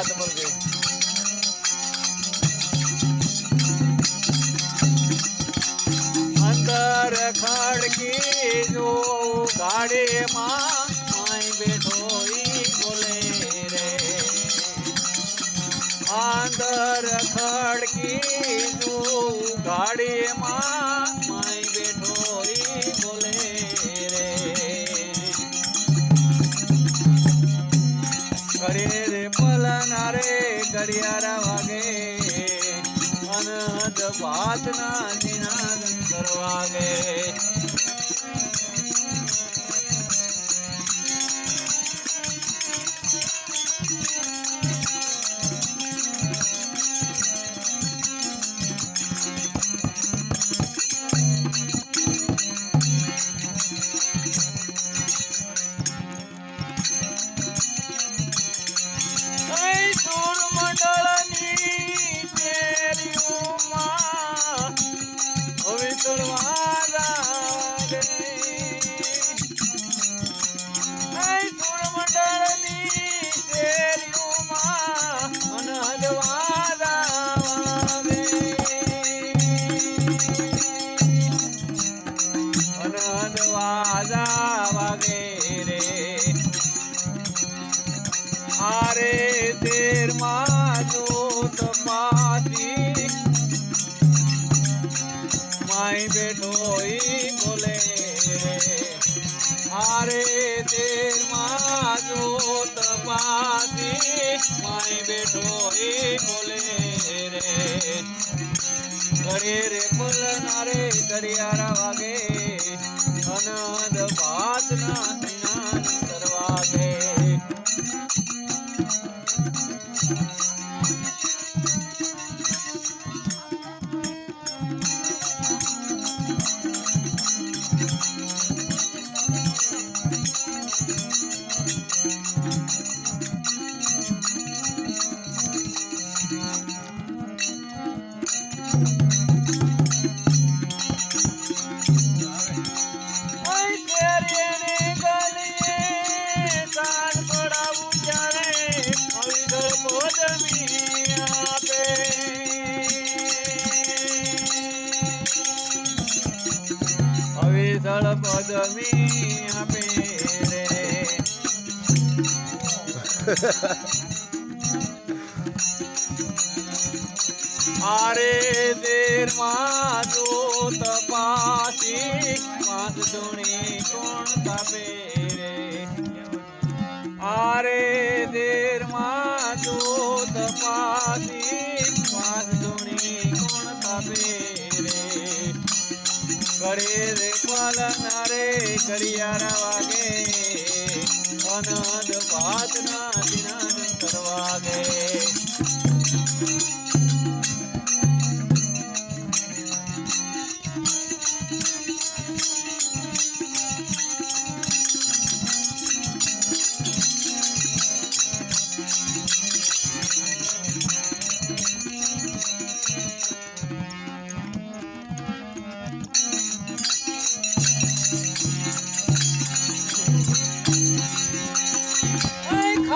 હાથ બોલજે અંદર ખડકી જો ગાડીમાં આઈ બેઠો ઈ બોલે રે. અંદર ખડકી જો આઈ વાતના નિનાદન કરવાગે ऐ આરે તેર માનો પાતી માય બેઠો ઈ બોલે, હારે તેર માનો જોત પાતી માય બેઠો ઈ બોલે, રે ઘરે રે પલના રે ઘડિયાળા વાગે, અનંદ ભાતના સ્નાન કરવાગે Música પદમી આપે રે આરે દેર માજો તપાસી પાંચ ધૂણી કોણ તાપે રે આરે દેર માજો તપાસી કરે રે પાલના રે કરિયારા વાગે અનંદ ભાતના દિનાદ કરવાગે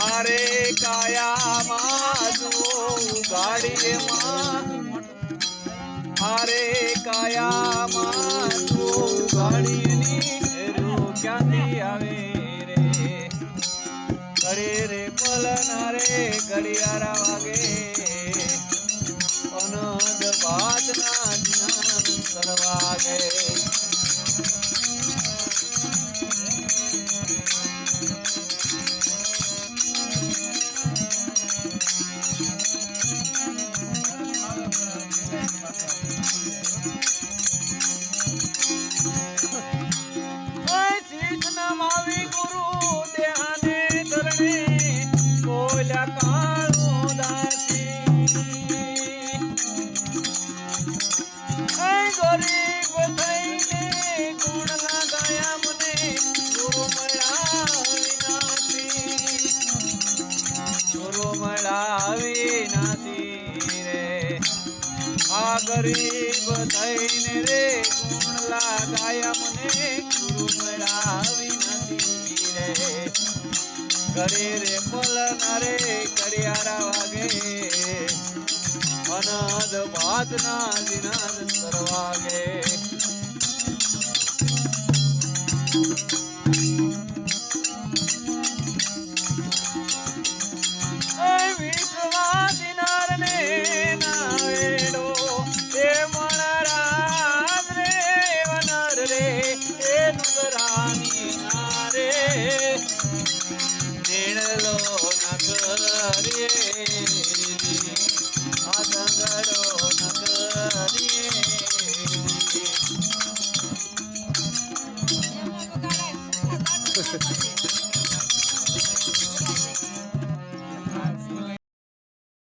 અરે કાયામાં જો ગાડીમાં મારે કાયામાં જો ગાડીની રૂ ક્યાંથી આવે રે? કરે રે પલના રે ઘડિયાળા વાગે થઈને રે ગુણ લાગાયા મને ગુરુ મળાવી નથી રે. કરે રે પલના રે કડિયારા વાગે. અનાદ ભાતના દિનાદ